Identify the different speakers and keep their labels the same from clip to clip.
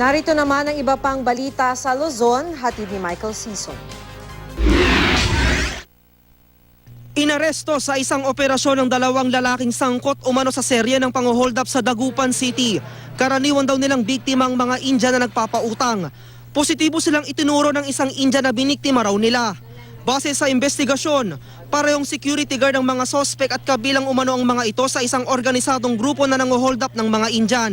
Speaker 1: Narito naman ang iba pang balita sa Luzon, hatid ni Michael Sison.
Speaker 2: Inaresto sa isang operasyon ng dalawang lalaking sangkot umano sa serye ng pang-hold sa Dagupan City. Karaniwan daw nilang biktima ang mga India na nagpapautang. Positibo silang itinuro ng isang India na biniktima raw nila. Base sa investigasyon, parehong security guard ang mga sospek at kabilang umano ang mga ito sa isang organisadong grupo na nang-hold up ng mga Indian.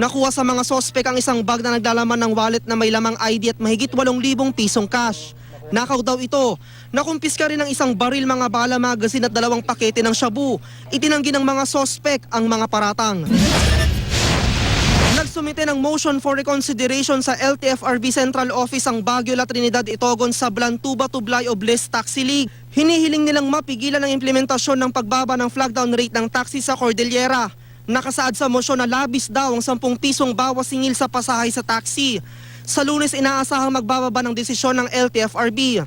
Speaker 2: Nakuha sa mga sospek ang isang bag na naglalaman ng wallet na may lamang ID at mahigit 8,000 pisong cash. Nakaw daw ito. Nakumpiska rin ng isang baril mga bala magazine at dalawang pakete ng shabu. Itinanggi ng mga sospek ang mga paratang. Nagsumite ng motion for reconsideration sa LTFRB Central Office ang Baguio La Trinidad Itogon sa Blantuba Tublay Obles Taxi League. Hinihiling nilang mapigilan ang implementasyon ng pagbaba ng flag down rate ng taxi sa Cordillera. Nakasaad sa motion na labis daw ang 10 pisong bawas singil sa pasahay sa taxi. Sa lunes inaasahang magbababa ng desisyon ng LTFRB.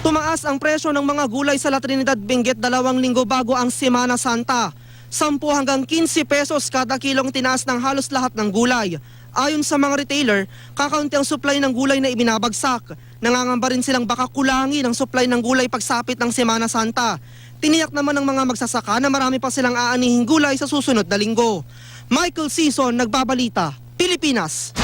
Speaker 2: Tumaas ang presyo ng mga gulay sa La Trinidad Benguet dalawang linggo bago ang Semana Santa. 10 hanggang 15 pesos kada kilong tinaas ng halos lahat ng gulay. Ayon sa mga retailer, kakaunti ang supply ng gulay na ibinabagsak. Nangangamba rin silang baka kulangin ang supply ng gulay pagsapit ng Semana Santa. Tiniyak naman ng mga magsasaka na marami pa silang aanihing gulay sa susunod na linggo. Michael Season, Nagbabalita, Pilipinas.